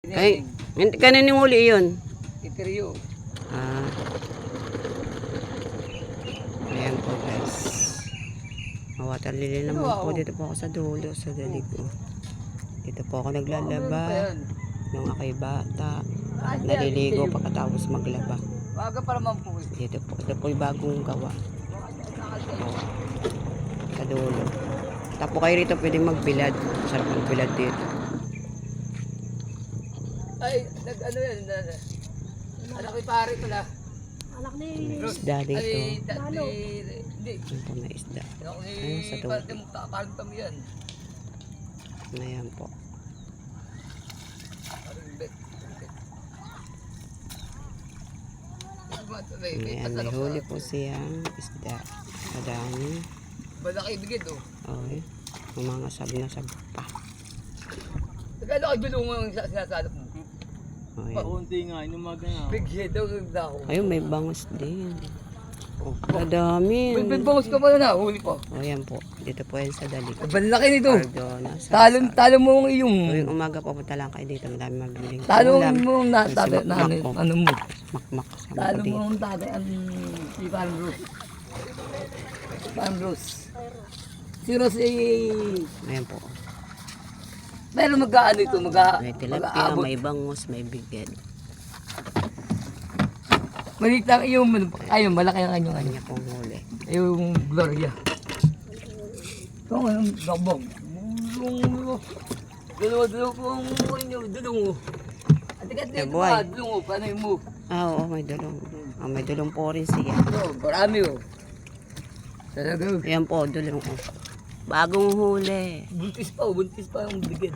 Kay, hindi kanin yung huli yun. Iteriyo. Ah. Ayan po guys. Mawater lily naman po. Dito po ako sa dulo, sa dalig ko. Dito po ako naglalaba. Nung ako'y bata. Naliligo pagkatapos maglaba. Waga pa naman po. eh. Dito po. Ito po yung bagong gawa. Sa dulo. Tapo kayo rito pwede magbilad. Sarap magbilad dito. Ay, nag ano yan. Na, anak ko pare pala. Anak ni Isda dito. Ay, dati. Hindi. Ito po na isda. Anak ni Ayun, sa tubig. Parang parang kami yan. Ayan po. Parang bet. Ayan, may huli po siyang isda. Madami. Malaki bigid oh. Okay. Umangasab na sab pa. Nagkala bilong mo yung sinasalap mo. Okay. Paunti nga, inumaga nga. Big head daw yung dako. Ayun, may bangus din. Oh, madami. Big big bangus ka pala na, huli pa. O yan po. Dito po yan sa dalig. Ang laki nito. Cardona. Talon, talon mo ang iyong. Tuwing umaga po punta lang kayo dito. Madami mabiling Talon ulam. mo ang na, Kasi tatay, na, ano, ano mo. Makmak Talon mo ang tatay, ang si Parang Bruce. Parang Bruce. Si Rose eh, Ayan po. Pero mag-ano ito, mag- May tilapia, mag-aabot. may bangus, may biged. Maliit lang yung, ayun, malaki ang kanyang ano. Kanya pong huli. Yung Gloria. Ito ang anong dabog. Dalawa-dalawa po ang inyo, dulong. At tikat Eh, dito boy. pa, dulong oh, paano yung move? Ah, oo, may dulong. Ah, may dulong po rin siya. Ito, marami oh. Talaga, Ayan po, dulong. oh. Bagong huli. buntis pa buntis pa ang bigid.